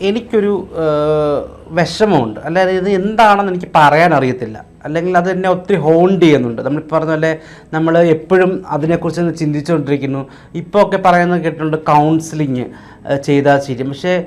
എനിക്കൊരു വിഷമമുണ്ട്. അല്ലാതെ ഇത് എന്താണെന്ന് എനിക്ക് പറയാൻ അറിയത്തില്ല. അല്ലെങ്കിൽ അത് എന്നെ ഒത്തിരി ഹോണ്ട് ചെയ്യുന്നുണ്ട്. നമ്മൾ പറഞ്ഞ പോലെ നമ്മൾ എപ്പോഴും അതിനെക്കുറിച്ച് ചിന്തിച്ചുകൊണ്ടിരിക്കുന്നു. ഇപ്പോൾ ഒക്കെ പറയുന്നത് കേട്ടിട്ടുണ്ട് കൗൺസിലിങ് ചെയ്താൽ ശരി പക്ഷേ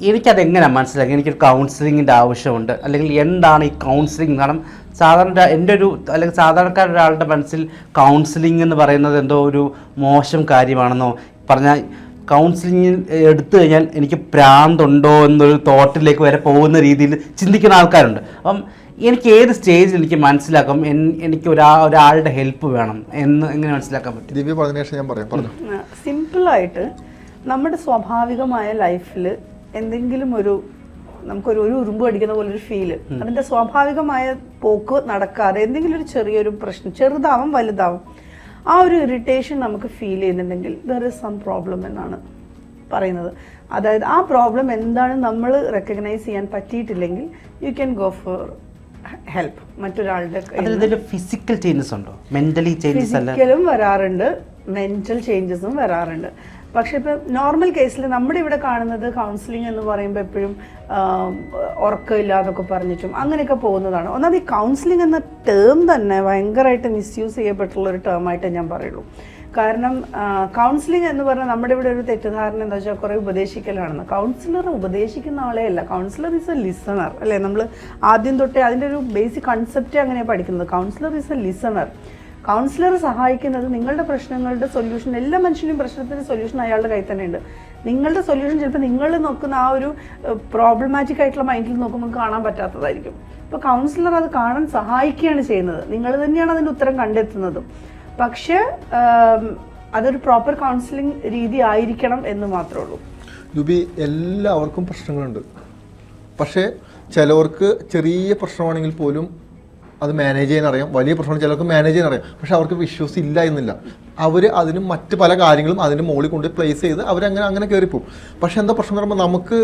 എനിക്കതെങ്ങനെ മനസ്സിലാക്കി? എനിക്കൊരു കൗൺസിലിങ്ങിന്റെ ആവശ്യമുണ്ട്. അല്ലെങ്കിൽ എന്താണ് ഈ കൗൺസിലിംഗ് കാരണം സാധാരണ എന്റെ ഒരു അല്ലെങ്കിൽ സാധാരണക്കാരുടെ ഒരാളുടെ മനസ്സിൽ കൗൺസിലിംഗ് എന്ന് പറയുന്നത് എന്തോ ഒരു മോശം കാര്യമാണെന്നോ പറഞ്ഞാൽ കൗൺസിലിംഗ് എടുത്തു കഴിഞ്ഞാൽ എനിക്ക് പ്രാന്തുണ്ടോ എന്നൊരു തോട്ടിലേക്ക് വരെ പോകുന്ന രീതിയിൽ ചിന്തിക്കുന്ന ആൾക്കാരുണ്ട്. അപ്പം എനിക്ക് ഏത് സ്റ്റേജിൽ എനിക്ക് മനസ്സിലാക്കാം? എനിക്ക് ഒരാ ഒരാളുടെ ഹെൽപ്പ് വേണം എന്ന് എങ്ങനെ മനസ്സിലാക്കാൻ പറ്റും? ദിവ്യ പറഞ്ഞ ഞാൻ പറയാം. പറഞ്ഞു. സിമ്പിളായിട്ട് നമ്മുടെ സ്വാഭാവികമായ ലൈഫിൽ എന്തെങ്കിലും ഒരു നമുക്കൊരു ഒരു ഉറുമ്പ് അടിക്കുന്ന പോലെ ഒരു ഫീൽ അതിന്റെ സ്വാഭാവികമായ പോക്ക് നടക്കാതെ എന്തെങ്കിലും ഒരു ചെറിയൊരു പ്രശ്നം ചെറുതാവും വലുതാവും. ആ ഒരു ഇറിറ്റേഷൻ നമുക്ക് ഫീൽ ചെയ്യുന്നുണ്ടെങ്കിൽ ദർ ഇസ് സം പ്രോബ്ലം എന്നാണ് പറയുന്നത്. അതായത് ആ പ്രോബ്ലം എന്താണ് നമ്മൾ റെക്കഗ്നൈസ് ചെയ്യാൻ പറ്റിയിട്ടില്ലെങ്കിൽ you can go for help മറ്റൊരാളുടെ ഫിസിക്കൽ ചേഞ്ചസ് ഉണ്ടോ? മെന്റലി ചേഞ്ചസ് ഫിസിക്കലും വരാറുണ്ട്. മെന്റൽ ചേഞ്ചസും വരാറുണ്ട്. പക്ഷെ ഇപ്പം നോർമൽ കേസിൽ നമ്മുടെ ഇവിടെ കാണുന്നത് കൗൺസിലിംഗ് എന്ന് പറയുമ്പോൾ എപ്പോഴും ഉറക്കമില്ല എന്നൊക്കെ പറഞ്ഞിട്ടും അങ്ങനെയൊക്കെ പോകുന്നതാണ്. ഒന്നാമത് ഈ കൗൺസിലിംഗ് എന്ന ടേം തന്നെ ഭയങ്കരമായിട്ട് മിസ്യൂസ് ചെയ്യപ്പെട്ടുള്ള ഒരു ടേമായിട്ട് ഞാൻ പറയുള്ളൂ. കാരണം കൗൺസിലിംഗ് എന്ന് പറഞ്ഞാൽ നമ്മുടെ ഇവിടെ ഒരു തെറ്റിദ്ധാരണ എന്താ വെച്ചാൽ കുറേ ഉപദേശിക്കലാണെന്ന്. കൗൺസിലർ ഉപദേശിക്കുന്ന ആളെ അല്ല. കൗൺസിലർ ഈസ് എ ലിസണർ അല്ലേ? നമ്മൾ ആദ്യം തൊട്ടേ അതിന്റെ ഒരു ബേസിക് കൺസെപ്റ്റ് അങ്ങനെയാണ് പഠിക്കുന്നത്. Counsellor is a listener counsellor സഹായിക്കുന്നത് നിങ്ങളുടെ പ്രശ്നങ്ങളുടെ സൊല്യൂഷൻ എല്ലാ മനുഷ്യനും പ്രശ്നത്തിന്റെ സൊല്യൂഷൻ അയാളുടെ കയ്യിൽ തന്നെ ഉണ്ട്. നിങ്ങളുടെ സൊല്യൂഷൻ ചിലപ്പോൾ നിങ്ങൾ നോക്കുന്ന ആ ഒരു പ്രോബ്ലമാറ്റിക് ആയിട്ടുള്ള മൈൻഡിൽ നോക്കുമ്പോൾ കാണാൻ പറ്റാത്തതായിരിക്കും. ഇപ്പോൾ കൗൺസിലർ അത് കാണാൻ സഹായിക്കുകയാണ് ചെയ്യുന്നത്. നിങ്ങൾ തന്നെയാണ് അതിന്റെ ഉത്തരം കണ്ടെത്തുന്നതും. പക്ഷേ അതൊരു പ്രോപ്പർ കൗൺസിലിംഗ് രീതി ആയിരിക്കണം എന്ന് മാത്രമേ ഉള്ളൂ. ലുബി എല്ലാവർക്കും പ്രശ്നങ്ങളുണ്ട്. പക്ഷേ ചിലവർക്ക് ചെറിയ പ്രശ്നമാണെങ്കിൽ പോലും അത് മാനേജ് ചെയ്യാൻ അറിയാം. വലിയ പ്രശ്നം ചിലർക്ക് മാനേജ് ചെയ്യാൻ അറിയാം. പക്ഷെ അവർക്ക് വിഷ്വസ് ഇല്ല എന്നില്ല. അവർ അതിന് മറ്റ് പല കാര്യങ്ങളും അതിന്റെ മുകളിൽ കൊണ്ട് പ്ലേസ് ചെയ്ത് അവരങ്ങനെ അങ്ങനെ കയറിപ്പോവും പക്ഷെ എന്താ പ്രശ്നം പറയുമ്പോൾ നമുക്ക്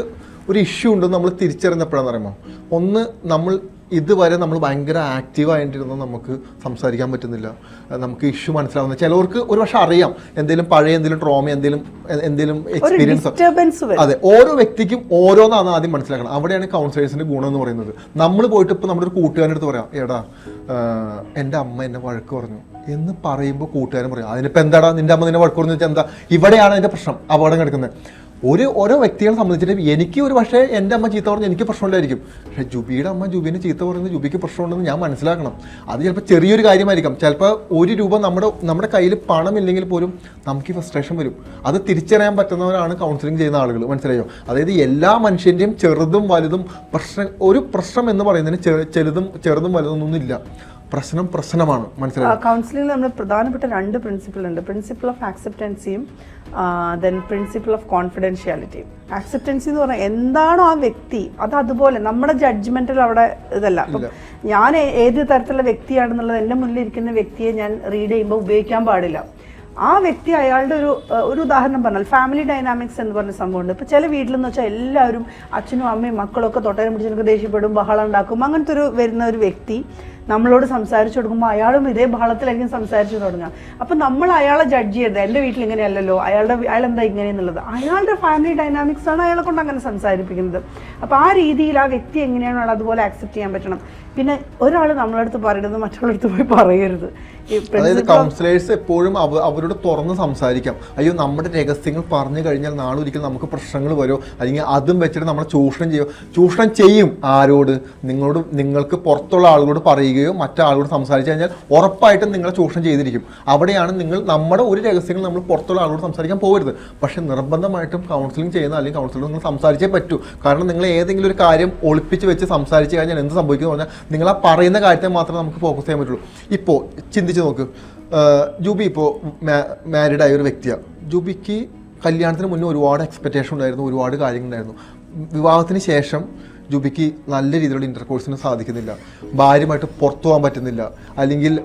ഒരു ഇഷ്യൂ ഉണ്ടെന്ന് നമ്മൾ തിരിച്ചറിഞ്ഞപ്പോഴാന്ന് പറയുമ്പോൾ ഒന്ന് നമ്മൾ ഇതുവരെ നമ്മൾ ഭയങ്കര ആക്റ്റീവ് ആയിട്ടിരുന്ന് നമുക്ക് സംസാരിക്കാൻ പറ്റുന്നില്ല. നമുക്ക് ഇഷ്യൂ മനസ്സിലാവുന്ന ചിലവർക്ക് ഒരു പക്ഷെ അറിയാം. എന്തെങ്കിലും പഴയ എന്തെങ്കിലും ട്രോമ എന്തെങ്കിലും എന്തെങ്കിലും എക്സ്പീരിയൻസ് അതെ ഓരോ വ്യക്തിക്കും ഓരോന്നാണ് ആദ്യം മനസ്സിലാക്കണം. അവിടെയാണ് കൗൺസിലേഴ്സിന്റെ ഗുണം എന്ന് പറയുന്നത്. നമ്മൾ പോയിട്ട് ഇപ്പൊ നമ്മുടെ ഒരു കൂട്ടുകാരന്റെ അടുത്ത് പറയാം എടാ എന്റെ അമ്മ എന്നെ വഴക്ക് പറഞ്ഞു. എന്ന് പറയുമ്പോൾ കൂട്ടുകാരൻ പറയും അതിനിപ്പോ എന്താടാ നിന്റെ അമ്മ നിന്നെ വഴക്ക് പറഞ്ഞു വെച്ചാൽ എന്താ? ഇവിടെയാണ് അതിന്റെ പ്രശ്നം അപകടം കിടക്കുന്നത്. ഒരു ഓരോ വ്യക്തികളെ സംബന്ധിച്ചിട്ട് എനിക്ക് ഒരു പക്ഷേ എന്റെ അമ്മ ചീത്ത പറഞ്ഞ് എനിക്ക് പ്രശ്നമില്ലായിരിക്കും. പക്ഷേ ജുബിയുടെ അമ്മ ജുബിനെ ചീത്ത പറയുന്നത് ജുബിക്ക് പ്രശ്നമുണ്ടെന്ന് ഞാൻ മനസ്സിലാക്കണം. അത് ചിലപ്പോൾ ചെറിയൊരു കാര്യമായിരിക്കും. ചിലപ്പോൾ ഒരു രൂപ നമ്മുടെ നമ്മുടെ കയ്യിൽ പണമില്ലെങ്കിൽ പോലും നമുക്ക് ഫ്രസ്ട്രേഷൻ വരും. അത് തിരിച്ചറിയാൻ പറ്റുന്നവരാണ് കൗൺസിലിംഗ് ചെയ്യുന്ന ആളുകൾ. മനസ്സിലായോ? അതായത് എല്ലാ മനുഷ്യന്റെയും ചെറുതും വലുതും പ്രശ്നം ഒരു പ്രശ്നം എന്ന് പറയുന്നതിന് ചെറുതും ചെറുതും വലുതൊന്നും ഇല്ല പ്രശ്നം പ്രശ്നമാണ് മനസ്സിലായി? കൗൺസിലിംഗിൽ നമ്മൾ പ്രധാനപ്പെട്ട രണ്ട് പ്രിൻസിപ്പിൾ ഉണ്ട്. പ്രിൻസിപ്പിൾ ഓഫ് ആക്സെപ്റ്റൻസിയും ദെൻ പ്രിൻസിപ്പിൾ ഓഫ് കോൺഫിഡൻഷ്യാലിറ്റിയും ആക്സെപ്റ്റൻസി എന്ന് പറഞ്ഞാൽ എന്താണോ ആ വ്യക്തി അത് അതുപോലെ നമ്മുടെ ജഡ്ജ്മെന്റിൽ അവിടെ ഇതല്ല. അപ്പം ഞാൻ ഏത് തരത്തിലുള്ള വ്യക്തിയാണെന്നുള്ളത് എന്റെ മുന്നിൽ ഇരിക്കുന്ന വ്യക്തിയെ ഞാൻ റീഡ് ചെയ്യുമ്പോൾ ഉപയോഗിക്കാൻ പാടില്ല. ആ വ്യക്തി അയാളുടെ ഒരു ഒരു ഉദാഹരണം പറഞ്ഞാൽ ഫാമിലി ഡൈനാമിക്സ് എന്ന് പറഞ്ഞ സംഭവമുണ്ട്. ഇപ്പോൾ ചില വീട്ടിലെന്ന് വെച്ചാൽ എല്ലാവരും അച്ഛനും അമ്മയും മക്കളൊക്കെ ഒക്കെ തൊട്ടേനും പിടിച്ചൊക്കെ ദേഷ്യപ്പെടും ബഹളം ഉണ്ടാക്കും അങ്ങനത്തെ ഒരു വരുന്ന ഒരു വ്യക്തി നമ്മളോട് സംസാരിച്ചു കൊടുക്കുമ്പോൾ അയാളും ഇതേ ബഹളത്തിലായിരിക്കും സംസാരിച്ചു തുടങ്ങുക. അപ്പം നമ്മൾ അയാളെ ജഡ്ജ് ചെയ്യരുത്. എന്റെ വീട്ടിൽ ഇങ്ങനെയല്ലല്ലോ. അയാളുടെ അയാൾ എന്താ ഇങ്ങനെ എന്നുള്ളത് അയാളുടെ ഫാമിലി ഡൈനാമിക്സ് ആണ് അയാളെ കൊണ്ട് അങ്ങനെ സംസാരിപ്പിക്കുന്നത്. അപ്പോൾ ആ രീതിയിൽ ആ വ്യക്തി എങ്ങനെയാണോ അതുപോലെ ആക്സെപ്റ്റ് ചെയ്യാൻ പറ്റണം. പിന്നെ ഒരാൾ നമ്മളടുത്ത് പറയരുത് മറ്റുള്ളടുത്ത് പോയി പറയരുത്. അതായത് കൗൺസിലേഴ്സ് എപ്പോഴും അവ- അവരോട് തുറന്ന് സംസാരിക്കാം. അയ്യോ നമ്മുടെ രഹസ്യങ്ങൾ പറഞ്ഞു കഴിഞ്ഞാൽ നാളെ ഒരിക്കലും നമുക്ക് പ്രശ്നങ്ങൾ വരുമോ അല്ലെങ്കിൽ അതും വെച്ചിട്ട് നമ്മളെ ചൂഷണം ചെയ്യുമോ ചൂഷണം ചെയ്യും ആരോട്? നിങ്ങളോട് നിങ്ങൾക്ക് പുറത്തുള്ള ആളുകളോട് പറയുകയോ മറ്റാളോട് സംസാരിച്ചു കഴിഞ്ഞാൽ ഉറപ്പായിട്ടും നിങ്ങളെ ചൂഷണം ചെയ്തിരിക്കും. അവിടെയാണ് നിങ്ങൾ നമ്മുടെ ഒരു രഹസ്യങ്ങൾ നമ്മൾ പുറത്തുള്ള ആളോട് സംസാരിക്കാൻ പോകരുത്. പക്ഷേ നിർബന്ധമായിട്ടും കൗൺസിലിംഗ് ചെയ്യുന്ന അല്ലെങ്കിൽ കൗൺസിലർ നിങ്ങൾ സംസാരിച്ചേ പറ്റൂ. കാരണം നിങ്ങൾ ഏതെങ്കിലും ഒരു കാര്യം ഒളിപ്പിച്ച് വെച്ച് സംസാരിച്ചു കഴിഞ്ഞാൽ എന്ത് സംഭവിക്കുന്നു പറഞ്ഞാൽ നിങ്ങൾ ആ പറയുന്ന കാര്യത്തെ മാത്രമേ നമുക്ക് ഫോക്കസ് ചെയ്യാൻ പറ്റുള്ളൂ. ഇപ്പോൾ ചിന്തിച്ച് നോക്ക്. ആഹ് ജൂബി ഇപ്പോൾ മാരീഡ് ആയ ഒരു വ്യക്തിയാണ് ജൂബിക്ക് കല്യാണത്തിന് മുന്നേ ഒരുപാട് എക്സ്പെക്റ്റേഷൻ ഉണ്ടായിരുന്നു ഒരുപാട് കാര്യങ്ങളുണ്ടായിരുന്നു. വിവാഹത്തിന് ശേഷം ജൂബിക്ക് നല്ല രീതിയിലുള്ള ഇന്റർകോഴ്സിന് സാധിക്കുന്നില്ല. ഭാര്യമായിട്ട് പുറത്തു പോകാൻ പറ്റുന്നില്ല. അല്ലെങ്കിൽ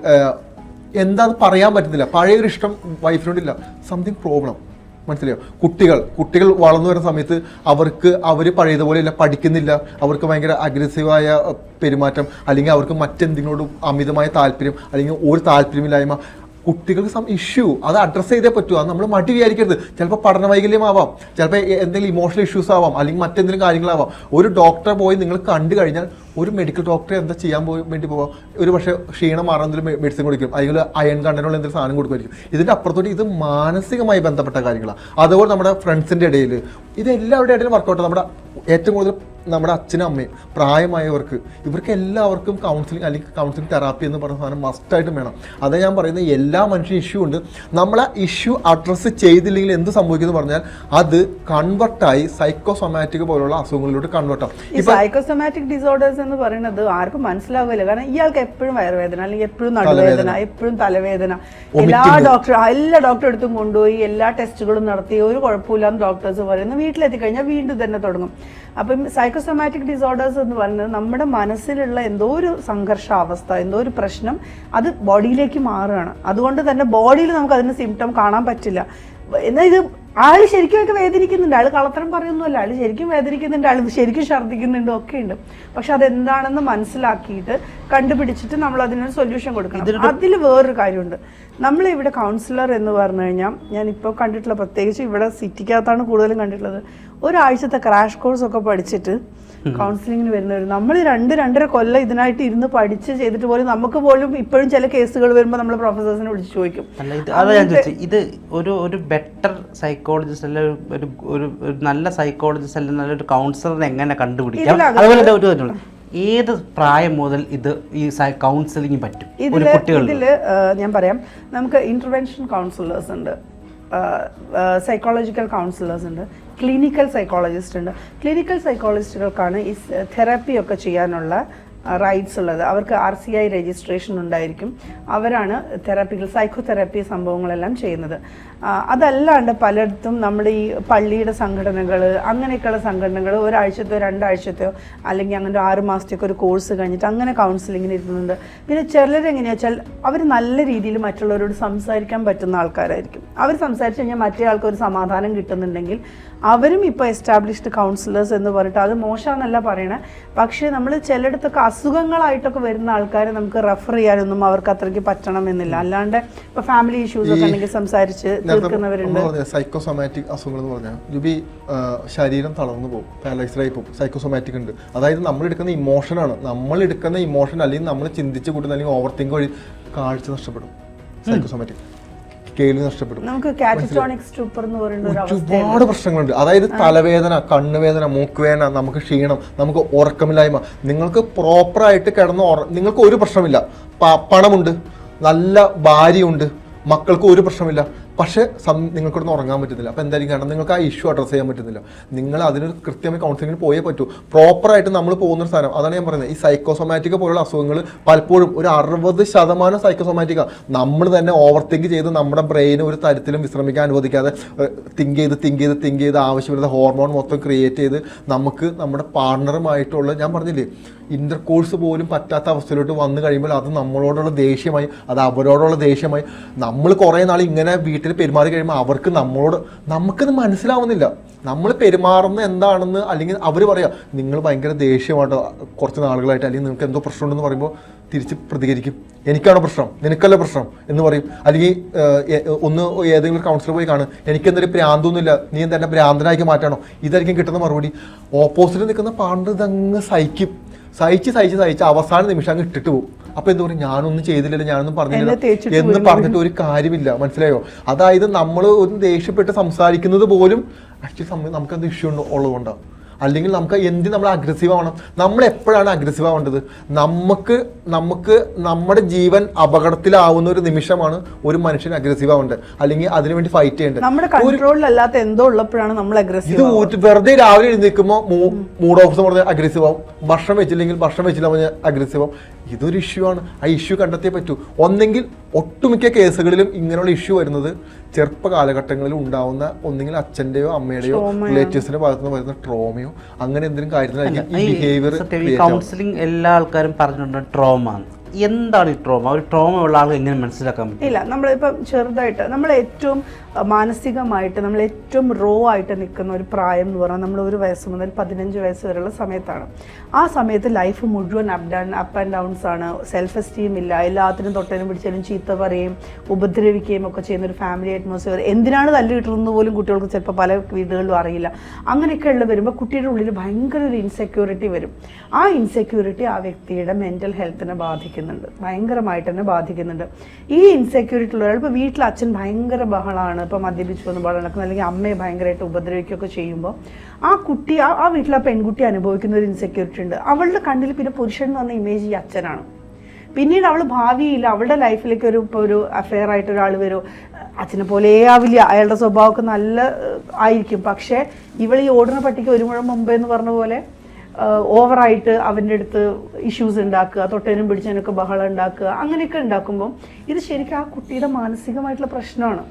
എന്താന്ന് പറയാൻ പറ്റുന്നില്ല. പഴയൊരു ഇഷ്ടം വൈഫിനോടില്ല സംതിങ് പ്രോബ്ലം മനസ്സിലായോ? കുട്ടികൾ കുട്ടികൾ വളർന്നു വരുന്ന സമയത്ത് അവർക്ക് അവർ പഴയതുപോലെയല്ല പഠിക്കുന്നില്ല. അവർക്ക് ഭയങ്കര അഗ്രസീവായ പെരുമാറ്റം അല്ലെങ്കിൽ അവർക്ക് മറ്റെന്തിനോടും അമിതമായ താല്പര്യം അല്ലെങ്കിൽ ഒരു താല്പര്യമില്ലായ്മ കുട്ടികൾക്ക് സം ഇഷ്യൂ അത് അഡ്രസ്സ് ചെയ്തേ പറ്റൂ. അത് നമ്മൾ മടി വിചാരിക്കരുത്. ചിലപ്പോൾ പഠന വൈകല്യമാവാം. ചിലപ്പോൾ എന്തെങ്കിലും ഇമോഷണൽ ഇഷ്യൂസ് ആവാം. അല്ലെങ്കിൽ മറ്റെന്തെങ്കിലും കാര്യങ്ങളാവാം. ഒരു ഡോക്ടറെ പോയി നിങ്ങൾ കണ്ടു കഴിഞ്ഞാൽ ഒരു മെഡിക്കൽ ഡോക്ടറെ എന്താ ചെയ്യാൻ പോയി വേണ്ടി പോവാം. ഒരു പക്ഷേ ക്ഷീണം എന്തെങ്കിലും മെഡിസിൻ കൊടുക്കും. അല്ലെങ്കിൽ അയൺ കണ്ടനുള്ള എന്തെങ്കിലും സാധനം കൊടുക്കുമായിരിക്കും. ഇതിന്റെ അപ്പുറത്തോട്ട് ഇത് മാനസികമായി ബന്ധപ്പെട്ട കാര്യങ്ങളാണ് അതുപോലെ നമ്മുടെ ഫ്രണ്ട്സിന്റെ ഇടയിൽ ഇത് എല്ലാവരുടെ ഇടയിലും വർക്കൗട്ട് നമ്മുടെ ഏറ്റവും കൂടുതൽ നമ്മുടെ അച്ഛനും അമ്മയും പ്രായമായവർക്ക് ഇവർക്ക് എല്ലാവർക്കും കൗൺസിലിംഗ് അല്ലെങ്കിൽ കൗൺസിലിംഗ് തെറാപ്പി എന്ന് പറയുന്ന സാധനം മസ്റ്റായിട്ടും വേണം. അതേ ഞാൻ പറയുന്നത് എല്ലാ മനുഷ്യനും ഇഷ്യൂ ഉണ്ട്. നമ്മൾ ആ ഇഷ്യൂ അഡ്രസ്സ് ചെയ്തില്ലെങ്കിൽ എന്ത് സംഭവിക്കുന്നു പറഞ്ഞാൽ അത് കൺവെർട്ടായി സൈക്കോസൊമാറ്റിക് പോലുള്ള അസുഖങ്ങളിലോട്ട് കൺവെർട്ട് ആവും. ഈ സൈക്കോസൊമാറ്റിക് ഡിസോർഡേഴ്സ് എന്ന് പറയുന്നത് ആർക്കും മനസ്സിലാവില്ല. കാരണം ഇയാൾക്ക് എപ്പോഴും വയറുവേദന അല്ലെങ്കിൽ എപ്പോഴും നടുവേദന എപ്പോഴും തലവേദന. എല്ലാ ഡോക്ടർ എല്ലാ ഡോക്ടറെ അടുത്തും കൊണ്ടുപോയി എല്ലാ ടെസ്റ്റുകളും നടത്തി ഒരു കുഴപ്പമില്ലാന്ന് ഡോക്ടേഴ്സ് പറയുന്നത് വീട്ടിലെത്തി കഴിഞ്ഞാൽ വീണ്ടും തന്നെ തുടങ്ങും. അപ്പം സൈക്കോസൊമാറ്റിക് ഡിസോർഡേഴ്സ് എന്ന് പറയുന്നത് നമ്മുടെ മനസ്സിലുള്ള എന്തോ ഒരു സംഘർഷാവസ്ഥ എന്തോ ഒരു പ്രശ്നം അത് ബോഡിയിലേക്ക് മാറുകയാണ്. അതുകൊണ്ട് തന്നെ ബോഡിയിൽ നമുക്ക് അതിന് സിംറ്റം കാണാൻ പറ്റില്ല. എന്നാൽ ഇത് ആൾ ശരിക്കും ഒക്കെ വേദനിക്കുന്നുണ്ട്. ആൾ കള്ളത്തരം പറയുന്നല്ല ആൾ ശരിക്കും വേദനിക്കുന്നുണ്ട്. ആൾ ശരിക്കും ഛർദ്ദിക്കുന്നുണ്ട്. ഒക്കെ ഉണ്ട്. പക്ഷെ അതെന്താണെന്ന് മനസ്സിലാക്കിയിട്ട് കണ്ടുപിടിച്ചിട്ട് നമ്മൾ അതിനൊരു സൊല്യൂഷൻ കൊടുക്കണം. അതിൽ വേറൊരു കാര്യമുണ്ട്. നമ്മൾ ഇവിടെ കൗൺസിലർ എന്ന് പറഞ്ഞു കഴിഞ്ഞാൽ ഞാൻ ഇപ്പോൾ കണ്ടിട്ടുള്ള പ്രത്യേകിച്ച് ഇവിടെ സിറ്റിക്കകത്താണ് കൂടുതലും കണ്ടിട്ടുള്ളത്. ഒരാഴ്ചത്തെ ക്രാഷ് കോഴ്സ് ഒക്കെ പഠിച്ചിട്ട് കൗൺസിലിങ്ങിന് വരുന്നവർ നമ്മൾ രണ്ട് രണ്ടര കൊല്ലം ഇതിനായിട്ട് ഇരുന്ന് പഠിച്ച് ചെയ്തിട്ട് പോലും നമുക്ക് പോലും ഇപ്പോഴും ചില കേസുകൾ വരുമ്പോൾ നമ്മൾ പ്രൊഫസേഴ്സിനെ വിളിച്ച് ചോദിക്കും. അല്ല ഇത് അതാ ഞാൻ ചോദിച്ചത് ഇത് ഒരു ഒരു ബെറ്റർ സൈക്കോളജിസ്റ്റ് അല്ല ഒരു- ഒരു നല്ല സൈക്കോളജിസ്റ്റ് അല്ല നല്ലൊരു കൗൺസിലറിനെ എങ്ങനെ കണ്ടുപിടിക്കാം? അതുപോലെ ഒരു. ഏത് പ്രായം മുതൽ ഇത് ഈ കൗൺസിലിംഗ് പറ്റും? ഇതിൽ ഞാൻ പറയാം. നമുക്ക് ഇന്റർവെൻഷൻ കൗൺസിലേഴ്സ് ഉണ്ട്. സൈക്കോളജിക്കൽ കൗൺസിലേഴ്സ് ഉണ്ട്. ക്ലിനിക്കൽ സൈക്കോളജിസ്റ്റ് ഉണ്ട്. ക്ലിനിക്കൽ സൈക്കോളജിസ്റ്റുകൾക്കാണ് ഈ തെറാപ്പി ഒക്കെ ചെയ്യാനുള്ള റൈറ്റ്സ് ഉള്ളത്. അവർക്ക് ആർ സി ഐ രജിസ്ട്രേഷൻ ഉണ്ടായിരിക്കും. അവരാണ് തെറാപ്പികൾ സൈക്കോ തെറാപ്പി സംഭവങ്ങളെല്ലാം ചെയ്യുന്നത്. അതല്ലാണ്ട് പലയിടത്തും നമ്മുടെ ഈ പള്ളിയുടെ സംഘടനകൾ അങ്ങനെയൊക്കെയുള്ള സംഘടനകൾ ഒരാഴ്ചത്തെയോ രണ്ടാഴ്ചത്തെയോ അല്ലെങ്കിൽ അങ്ങനെ ആറ് മാസത്തെയൊക്കെ ഒരു കോഴ്സ് കഴിഞ്ഞിട്ട് അങ്ങനെ കൗൺസിലിങ്ങിന് ഇരുന്നുണ്ട് പിന്നെ ചിലരെങ്ങനെയാ വെച്ചാൽ അവർ നല്ല രീതിയിൽ മറ്റുള്ളവരോട് സംസാരിക്കാൻ പറ്റുന്ന ആൾക്കാരായിരിക്കും. അവർ സംസാരിച്ച് കഴിഞ്ഞാൽ മറ്റേ ആൾക്ക് ഒരു സമാധാനം കിട്ടുന്നുണ്ടെങ്കിൽ അവരും ഇപ്പോൾ എസ്റ്റാബ്ലിഷ്ഡ് കൗൺസിലേഴ്സ് എന്ന് പറഞ്ഞിട്ട് അത് മോശമെന്നല്ല പറയണേ. പക്ഷേ നമ്മൾ ചിലയിടത്തൊക്കെ അസുഖങ്ങളായിട്ടൊക്കെ വരുന്ന ആൾക്കാരെ നമുക്ക് റെഫർ ചെയ്യാനൊന്നും അവർക്ക് അത്രയ്ക്ക് പറ്റണമെന്നില്ല. അല്ലാണ്ട് ഇപ്പൊ ഫാമിലി ഇഷ്യൂസ് ഒക്കെ ഉണ്ടെങ്കിൽ സംസാരിച്ച് തീർക്കുന്നവരുണ്ട്. സൈക്കോസൊമാറ്റിക് അസുഖങ്ങൾ എന്ന് പറഞ്ഞാൽ ലുബി ശരീരം തളർന്നു പോകും ആയി പോകും സൈക്കോസൊമാറ്റിക് ഉണ്ട്. അതായത് നമ്മൾ എടുക്കുന്ന ഇമോഷനാണ് നമ്മൾ എടുക്കുന്ന ഇമോഷൻ അല്ലെങ്കിൽ നമ്മൾ ചിന്തിച്ച് കൂട്ടുന്ന അല്ലെങ്കിൽ ഓവർ തിങ്ക് വഴി കാഴ്ച നഷ്ടപ്പെടും. സൈക്കോസൊമാറ്റിക് കേൾവി നഷ്ടപ്പെടും. നമുക്ക് കാറ്ററ്റോണിക് സ്ട്രൂപ്പർ എന്ന് പറയുന്ന ഒരുപാട് പ്രശ്നങ്ങളുണ്ട്. അതായത് തലവേദന കണ്ണുവേദന മൂക്കുവേദന നമുക്ക് ക്ഷീണം നമുക്ക് ഉറക്കമില്ലായ്മ. നിങ്ങൾക്ക് പ്രോപ്പറായിട്ട് കിടന്ന് നിങ്ങൾക്ക് ഒരു പ്രശ്നമില്ല. പണമുണ്ട്. നല്ല ഭാര്യയുണ്ട്. മക്കൾക്ക് ഒരു പ്രശ്നമില്ല. പക്ഷേ സം നിങ്ങൾക്കൊന്നും ഉറങ്ങാൻ പറ്റുന്നില്ല. അപ്പോൾ എന്തായിരിക്കും കാരണം നിങ്ങൾക്ക് ആ ഇഷ്യൂ അഡ്രസ്സ് ചെയ്യാൻ പറ്റുന്നില്ല. നിങ്ങൾ അതിന് കൃത്യമായി കൗൺസിലിങ്ങിന് പോയേ പറ്റൂ. പ്രോപ്പറായിട്ട് നമ്മൾ പോകുന്ന സ്ഥലം അതാണ് ഞാൻ പറയുന്നത്. ഈ സൈക്കോസൊമാറ്റിക് പോലുള്ള അസുഖങ്ങൾ പലപ്പോഴും ഒരു അറുപത് ശതമാനം സൈക്കോസൊമാറ്റിക്ക നമ്മൾ തന്നെ ഓവർ തിങ്ക് ചെയ്ത് നമ്മുടെ ബ്രെയിൻ ഒരു തരത്തിലും വിശ്രമിക്കാൻ അനുവദിക്കാതെ തിങ്ക് ചെയ്ത് തിങ്ക് ചെയ്ത് തിങ്ക് ചെയ്ത് ആവശ്യമില്ലാത്ത ഹോർമോൺ മൊത്തം ക്രിയേറ്റ് ചെയ്ത് നമുക്ക് നമ്മുടെ പാർട്ണറുമായിട്ടുള്ള ഞാൻ പറഞ്ഞില്ലേ ഇന്റർ കോഴ്സ് പോലും പറ്റാത്ത അവസ്ഥയിലോട്ട് വന്നു കഴിയുമ്പോൾ അത് നമ്മളോടുള്ള ദേഷ്യമായി അത് അവരോടുള്ള ദേഷ്യമായി നമ്മൾ കുറേ നാൾ ഇങ്ങനെ വീട്ടിൽ പെരുമാറി കഴിയുമ്പോൾ അവർക്ക് നമ്മളോട് നമുക്കത് മനസ്സിലാവുന്നില്ല. നമ്മൾ പെരുമാറുന്ന എന്താണെന്ന് അല്ലെങ്കിൽ അവർ പറയാം നിങ്ങൾ ഭയങ്കര ദേഷ്യമായിട്ട് കുറച്ച് നാളുകളായിട്ട് അല്ലെങ്കിൽ നിങ്ങൾക്ക് എന്തോ പ്രശ്നമുണ്ടെന്ന് പറയുമ്പോൾ തിരിച്ച് പ്രതികരിക്കും. എനിക്കാണോ പ്രശ്നം? നിനക്കല്ല പ്രശ്നം? എന്ന് പറയും. അല്ലെങ്കിൽ ഒന്ന് ഏതെങ്കിലും കൗൺസിലർ പോയി കാണും. എനിക്കെന്തൊരു പ്രാന്തൊന്നുമില്ല. നീ എന്താ ഭ്രാന്തനാക്കി മാറ്റാണോ? ഇതായിരിക്കും കിട്ടുന്ന മറുപടി. ഓപ്പോസിറ്റ് നിൽക്കുന്ന പാണ്ട് ഇതങ്ങ് സഹിക്കും. സഹിച്ച് സഹിച്ച് സഹിച്ച് അവസാന നിമിഷം അങ്ങ് ഇട്ടിട്ട് പോകും അപ്പൊ എന്താ പറയുക ഞാനൊന്നും ചെയ്തില്ലല്ലോ ഞാനൊന്നും പറഞ്ഞില്ല എന്ന് പറഞ്ഞിട്ട് ഒരു കാര്യമില്ല. മനസ്സിലായോ? അതായത് നമ്മൾ ഒരു ദേഷ്യപ്പെട്ട് സംസാരിക്കുന്നത് പോലും ആക്ച്വലി നമുക്ക് അത് ഇഷ്യൂ ഉള്ളതുകൊണ്ടാണ് അല്ലെങ്കിൽ നമുക്ക് എന്തിന് നമ്മൾ അഗ്രസീവ് ആവണം? നമ്മൾ എപ്പോഴാണ് അഗ്രസീവ് ആവേണ്ടത്? നമുക്ക് നമുക്ക് നമ്മുടെ ജീവൻ അപകടത്തിലാവുന്ന ഒരു നിമിഷമാണ് ഒരു മനുഷ്യൻ അഗ്രസീവ് ആവേണ്ടത്. അല്ലെങ്കിൽ അതിനുവേണ്ടി ഫൈറ്റ് ചെയ്യേണ്ടത്. നമ്മുടെ കൺട്രോളിലല്ലാത്ത എന്തോ ഉള്ളപ്പോഴാണ് നമ്മൾ അഗ്രസീവ് ഇത് വെറുതെ രാവിലെ എഴുന്നേൽക്കുമ്പോൾ മൂഡ് ഓഫ് പറഞ്ഞാൽ അഗ്രസീവ് ആവും. ഭക്ഷണം വെച്ചില്ലെങ്കിൽ ഭക്ഷണം വെച്ചില്ല അഗ്രസീവ് ആവും. ഇതൊരു ഇഷ്യൂ ആണ്. ആ ഇഷ്യൂ കണ്ടെത്തിയേ പറ്റൂ. ഒന്നെങ്കിൽ ഒട്ടുമിക്ക കേസുകളിലും ഇങ്ങനെയുള്ള ഇഷ്യൂ വരുന്നത് ചെറുപ്പ കാലഘട്ടങ്ങളിൽ ഉണ്ടാവുന്ന ഒന്നെങ്കിൽ അച്ഛന്റെയോ അമ്മയുടെയോ റിലേറ്റീവ്സിന്റെ ഭാഗത്തുനിന്ന് വരുന്ന ട്രോമയോ അങ്ങനെ എന്തെങ്കിലും കാര്യത്തിലായിരിക്കും ഈ ബിഹേവിയർ കൗൺസിലിംഗ് എല്ലാ ആൾക്കാരും പറഞ്ഞിട്ടുണ്ട് ട്രോമ എന്താണ് ഈ ട്രോമ ഒരു ട്രോമ ഉള്ള ആൾ എങ്ങനെ മനസ്സിലാക്കാൻ പറ്റും? ഇല്ല നമ്മളിപ്പം ചെറുതായിട്ട് നമ്മൾ ഏറ്റവും മാനസികമായിട്ട് നമ്മൾ ഏറ്റവും റോ ആയിട്ട് നിൽക്കുന്ന ഒരു പ്രായം എന്ന് പറഞ്ഞാൽ നമ്മൾ ഒരു വയസ്സ് മുതൽ പതിനഞ്ച് വയസ്സ് വരെയുള്ള സമയത്താണ്. ആ സമയത്ത് ലൈഫ് മുഴുവൻ up down up and downs ആണ്. സെൽഫ് എസ്റ്റീം ഇല്ല. എല്ലാത്തിനും തൊട്ടേനും പിടിച്ചാലും ചീത്ത പറയും ഉപദ്രവിക്കുകയും ഒക്കെ ചെയ്യുന്ന ഒരു ഫാമിലി അറ്റ്മോസ്ഫിയർ എന്തിനാണ് തല്ല് കിട്ടുന്നത് പോലും കുട്ടികൾക്ക് ചിലപ്പോൾ പല വീടുകളിലും അറിയില്ല. അങ്ങനെയൊക്കെ ഉള്ള വരുമ്പോൾ കുട്ടിയുടെ ഉള്ളിൽ ഭയങ്കര ഒരു ഇൻസെക്യൂരിറ്റി വരും. ആ ഇൻസെക്യൂരിറ്റി ആ വ്യക്തിയുടെ മെന്റൽ ഹെൽത്തിനെ ബാധിക്കുന്നുണ്ട്. ഭയങ്കരമായിട്ട് തന്നെ ബാധിക്കുന്നുണ്ട്. ഈ ഇൻസെക്യൂരിറ്റി ഉള്ള ഒരാൾ ഇപ്പോൾ വീട്ടിൽ അച്ഛൻ ഭയങ്കര ബഹളമാണ് ഇപ്പോൾ മദ്യപിച്ചു വന്ന് ബഹളം അല്ലെങ്കിൽ അമ്മയെ ഭയങ്കരമായിട്ട് ഉപദ്രവിക്കുകയൊക്കെ ചെയ്യുമ്പോൾ ആ കുട്ടി ആ ആ വീട്ടിൽ ആ പെൺകുട്ടി അനുഭവിക്കുന്ന ഒരു ഇൻസെക്യൂരിറ്റി ഉണ്ട്. അവളുടെ കണ്ണിൽ പിന്നെ പുരുഷൻ എന്ന് പറഞ്ഞ ഇമേജ് ഈ അച്ഛനാണ്. പിന്നീട് അവൾ ഭാവിയിൽ അവളുടെ ലൈഫിലേക്ക് ഒരു ഇപ്പോൾ ഒരു അഫെയർ ആയിട്ട് ഒരാൾ വരും. അച്ഛനെ പോലെ ആവില്ല. അയാളുടെ സ്വഭാവമൊക്കെ നല്ല ആയിരിക്കും. പക്ഷേ ഇവൾ ഈ ഓടുന്ന പട്ടിക്ക് ഒരു മുഴം മുമ്പേ എന്ന് പറഞ്ഞ പോലെ ഓവറായിട്ട് അവന്റെ അടുത്ത് ഇഷ്യൂസ് ഉണ്ടാക്കുക തൊട്ടേനും പിടിച്ചതിനൊക്കെ ബഹളം ഉണ്ടാക്കുക അങ്ങനെയൊക്കെ ഉണ്ടാക്കുമ്പം ഇത് ശരിക്കും ആ കുട്ടിയുടെ മാനസികമായിട്ടുള്ള പ്രശ്നമാണ്.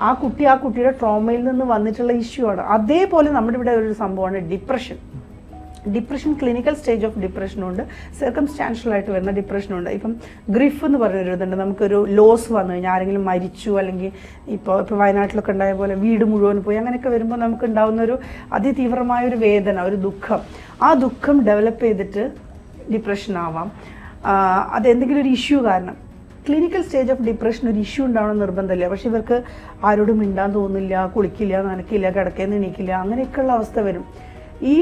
ആ കുട്ടി ആ കുട്ടിയുടെ ട്രോമയിൽ നിന്ന് വന്നിട്ടുള്ള ഇഷ്യൂ ആണ്. അതേപോലെ നമ്മുടെ ഇവിടെ ഒരു സംഭവമാണ് depression depression clinical stage of ഡിപ്രഷനുണ്ട് circumstantial ആയിട്ട് വരുന്ന ഡിപ്രഷനുണ്ട് ഇപ്പം ഗ്രിഫ് എന്ന് പറഞ്ഞൊരു ഇതുണ്ട്. നമുക്കൊരു ലോസ് വന്നു കഴിഞ്ഞാൽ ആരെങ്കിലും മരിച്ചു അല്ലെങ്കിൽ ഇപ്പോൾ ഇപ്പോൾ വയനാട്ടിലൊക്കെ ഉണ്ടായ പോലെ വീട് മുഴുവൻ പോയി അങ്ങനെയൊക്കെ വരുമ്പോൾ നമുക്ക് ഉണ്ടാകുന്ന ഒരു അതിതീവ്രമായ ഒരു വേദന ഒരു ദുഃഖം. ആ ദുഃഖം ഡെവലപ്പ് ചെയ്തിട്ട് ഡിപ്രഷൻ ആവാം. അതെന്തെങ്കിലും ഒരു ഇഷ്യൂ കാരണം. ക്ലിനിക്കൽ സ്റ്റേജ് ഓഫ് ഡിപ്രഷൻ ഒരു ഇഷ്യൂ ഉണ്ടാവണം നിർബന്ധമില്ല. പക്ഷെ ഇവർക്ക് ആരോടും മിണ്ടാൻ തോന്നില്ല കുളിക്കില്ല നനക്കില്ല കിടക്കേന്ന് എണീക്കില്ല അങ്ങനെയൊക്കെയുള്ള അവസ്ഥ വരും. ഈ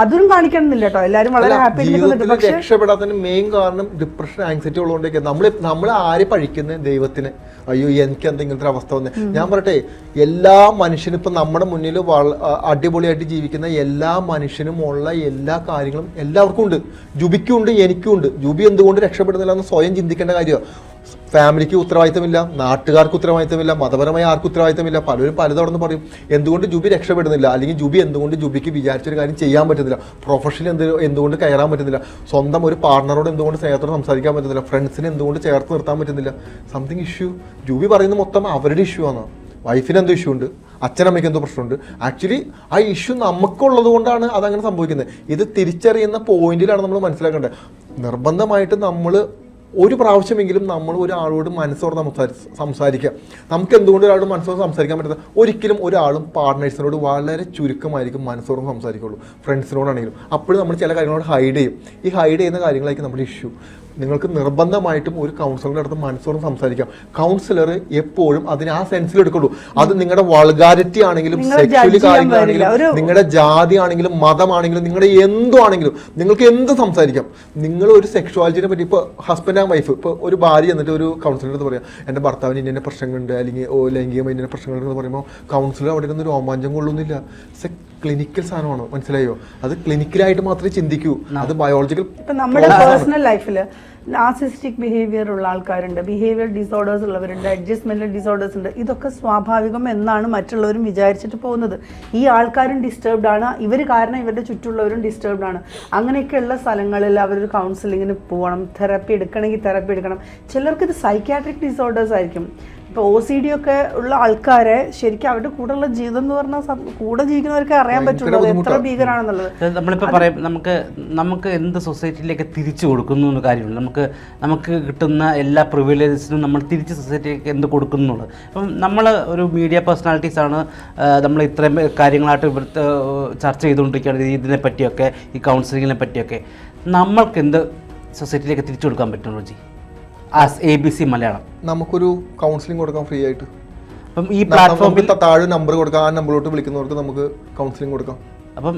അതും കാണിക്കണമെന്നില്ല കേട്ടോ. എല്ലാവരും വളരെ ഹാപ്പി രക്ഷപ്പെടാത്തതിന് മെയിൻ കാരണം ഡിപ്രഷൻ ആങ്സൈറ്റി ഉള്ളതുകൊണ്ടൊക്കെ നമ്മൾ നമ്മൾ ആരെ പഴിക്കുന്നത് ദൈവത്തിന്? അയ്യോ എനിക്ക് എന്തെങ്കിലും ഒരു അവസ്ഥ വന്നേ. ഞാൻ പറയട്ടെ എല്ലാ മനുഷ്യനും ഇപ്പൊ നമ്മുടെ മുന്നിൽ അടിപൊളിയായിട്ട് ജീവിക്കുന്ന എല്ലാ മനുഷ്യനും ഉള്ള എല്ലാ കാര്യങ്ങളും എല്ലാവർക്കും ഉണ്ട്. ജുബിക്കും ഉണ്ട് എനിക്കും ഉണ്ട് ജുബി എന്തുകൊണ്ട് രക്ഷപ്പെടുന്നില്ല എന്ന് സ്വയം ചിന്തിക്കേണ്ട കാര്യമാണ്. ഫാമിലിക്ക് ഉത്തരവാദിത്തമില്ല നാട്ടുകാർക്ക് ഉത്തരവാദിത്തമില്ല മതപരമായ ആർക്കും ഉത്തരവാദിത്തമില്ല. പലരും പലതവണ പറയും എന്തുകൊണ്ട് ജുബി രക്ഷപ്പെടുന്നില്ല? അല്ലെങ്കിൽ ജുബി എന്തുകൊണ്ട് ജുബിക്ക് വിചാരിച്ചൊരു കാര്യം ചെയ്യാൻ പറ്റുന്നില്ല? പ്രൊഫഷനിൽ എന്ത് എന്തുകൊണ്ട് കയറാൻ പറ്റുന്നില്ല? സ്വന്തം ഒരു പാർട്ണറോട് എന്തുകൊണ്ട് സ്നേഹത്തോട് സംസാരിക്കാൻ പറ്റുന്നില്ല? ഫ്രണ്ട്സിനെ എന്തുകൊണ്ട് ചേർത്ത് നിർത്താൻ പറ്റുന്നില്ല? സംതിങ് ഇഷ്യൂ ജുബി പറയുന്നത് മൊത്തം അവരുടെ ഇഷ്യൂ ആണ്. വൈഫിന് എന്തോ ഇഷ്യൂ ഉണ്ട്. അച്ഛനമ്മയ്ക്ക് എന്തോ പ്രശ്നമുണ്ട് ആക്ച്വലി ആ ഇഷ്യൂ നമുക്കുള്ളത് കൊണ്ടാണ് അതങ്ങനെ സംഭവിക്കുന്നത്. ഇത് തിരിച്ചറിയുന്ന പോയിന്റിലാണ് നമ്മൾ മനസ്സിലാക്കേണ്ടത്. നിർബന്ധമായിട്ട് നമ്മൾ ഒരു പ്രാവശ്യമെങ്കിലും നമ്മൾ ഒരാളോട് മനസ്സോടെ സംസാരി സംസാരിക്കുക. നമുക്ക് എന്തുകൊണ്ട് ഒരാളോട് മനസ്സോടെ സംസാരിക്കാൻ പറ്റുന്ന ഒരിക്കലും ഒരാളും പാർട്ട്നേഴ്സിനോട് വളരെ ചുരുക്കമായിരിക്കും മനസ്സോടെ സംസാരിക്കുള്ളൂ. ഫ്രണ്ട്സിനോടാണെങ്കിലും അപ്പോഴും നമ്മൾ ചില കാര്യങ്ങളോട് ഹൈഡ് ചെയ്യും. ഈ ഹൈഡ് ചെയ്യുന്ന കാര്യങ്ങളായിരിക്കും നമ്മുടെ ഇഷ്യൂ നിങ്ങൾക്ക് നിർബന്ധമായിട്ടും ഒരു കൗൺസിലറുടെ അടുത്ത് മനസ്സോടെ സംസാരിക്കാം. കൗൺസിലർ എപ്പോഴും അതിന് ആ സെൻസിൽ എടുക്കുള്ളൂ അത് നിങ്ങളുടെ വൾഗാരിറ്റി ആണെങ്കിലും സെക്ച്വലി കാര്യങ്ങളാണെങ്കിലും നിങ്ങളുടെ ജാതി ആണെങ്കിലും മതമാണെങ്കിലും നിങ്ങളുടെ എന്തോ ആണെങ്കിലും നിങ്ങൾക്ക് എന്ത് സംസാരിക്കാം? നിങ്ങൾ ഒരു സെക്ഷുവാലിറ്റിനെ പറ്റി ഇപ്പോൾ ഹസ്ബൻഡ് ആൻഡ് വൈഫ് ഇപ്പോൾ ഒരു ഭാര്യ എന്നിട്ട് ഒരു കൗൺസിലർ അടുത്ത് പറയാം. എന്റെ ഭർത്താവിന് ഇന്ന പ്രശ്നങ്ങളുണ്ട്. അല്ലെങ്കിൽ ഓ ലൈംഗികമായി ഇന്ന പ്രശ്നങ്ങളുണ്ട് എന്ന് പറയുമ്പോൾ കൗൺസിലർ അവിടെ ഇരുന്ന് രോമാഞ്ചം കൊള്ളുന്നില്ല. ക്ലിനിക്കൽ സാധനമാണ്? മനസ്സിലായോ? അത് ക്ലിനിക്കലായിട്ട് മാത്രമേ ചിന്തിക്കൂ. അത് ബയോളജിക്കൽ ഇപ്പൊ നമ്മുടെ പേഴ്സണൽ ലൈഫിൽ നാസിസ്റ്റിക് ബിഹേവിയർ ഉള്ള ആൾക്കാരുണ്ട്. ബിഹേവിയർ ഡിസോർഡേഴ്സ് ഉള്ളവരുണ്ട് അഡ്ജസ്റ്റ്മെന്റൽ ഡിസോർഡേഴ്സ് ഉണ്ട്. ഇതൊക്കെ സ്വാഭാവികം എന്നാണ് മറ്റുള്ളവരും വിചാരിച്ചിട്ട് പോകുന്നത്. ഈ ആൾക്കാരും ഡിസ്റ്റർബ്ഡ് ആണ്. ഇവർ കാരണം ഇവരുടെ ചുറ്റുള്ളവരും ഡിസ്റ്റർബ്ഡ് ആണ്. അങ്ങനെയൊക്കെയുള്ള സ്ഥലങ്ങളിൽ അവരൊരു കൗൺസിലിങ്ങിന് പോകണം തെറപ്പി എടുക്കണമെങ്കിൽ തെറപ്പി എടുക്കണം. ചിലർക്ക് ഇത് സൈക്യാട്രിക് ഡിസോർഡേഴ്സ് ആയിരിക്കും. ഇപ്പോൾ ഒ സി ഡി ഒക്കെ ഉള്ള ആൾക്കാരെ ശരിക്കും അവരുടെ കൂടെയുള്ള ജീവിതം എന്ന് പറഞ്ഞാൽ കൂടെ ജീവിക്കുന്നവർക്ക് അറിയാൻ പറ്റുള്ളൂ എത്ര ഭീകരാണെന്നുള്ളത്. അത് നമ്മളിപ്പോൾ പറയും നമുക്ക് നമുക്ക് എന്ത് സൊസൈറ്റിയിലേക്ക് തിരിച്ചു കൊടുക്കുന്നു എന്ന കാര്യമുണ്ട്. നമുക്ക് നമുക്ക് കിട്ടുന്ന എല്ലാ പ്രിവിലേജസിനും നമ്മൾ തിരിച്ച് സൊസൈറ്റിയിലേക്ക് എന്ത് കൊടുക്കുന്നു എന്നുള്ളത്. അപ്പം നമ്മൾ ഒരു മീഡിയ പേഴ്സണാലിറ്റീസ് ആണ് നമ്മൾ ഇത്രയും കാര്യങ്ങളായിട്ട് ഇവിടുത്തെ ചർച്ച ചെയ്തുകൊണ്ടിരിക്കുകയാണ് ഇതിനെ പറ്റിയൊക്കെ ഈ കൗൺസിലിങ്ങിനെ പറ്റിയൊക്കെ. നമ്മൾക്ക് എന്ത് സൊസൈറ്റിയിലേക്ക് തിരിച്ചു കൊടുക്കാൻ പറ്റും Roji? As a B C Malayalam. നമുക്കൊരു കൗൺസിലിംഗ് കൊടുക്കാം ഫ്രീ ആയിട്ട്. അപ്പം ഈ പ്ലാറ്റ്ഫോമിൽ താഴെ നമ്പർ കൊടുക്കാം. ആ നമ്പറിലോട്ട് വിളിക്കുന്നവർക്ക് നമുക്ക് കൗൺസിലിംഗ് കൊടുക്കാം. അപ്പം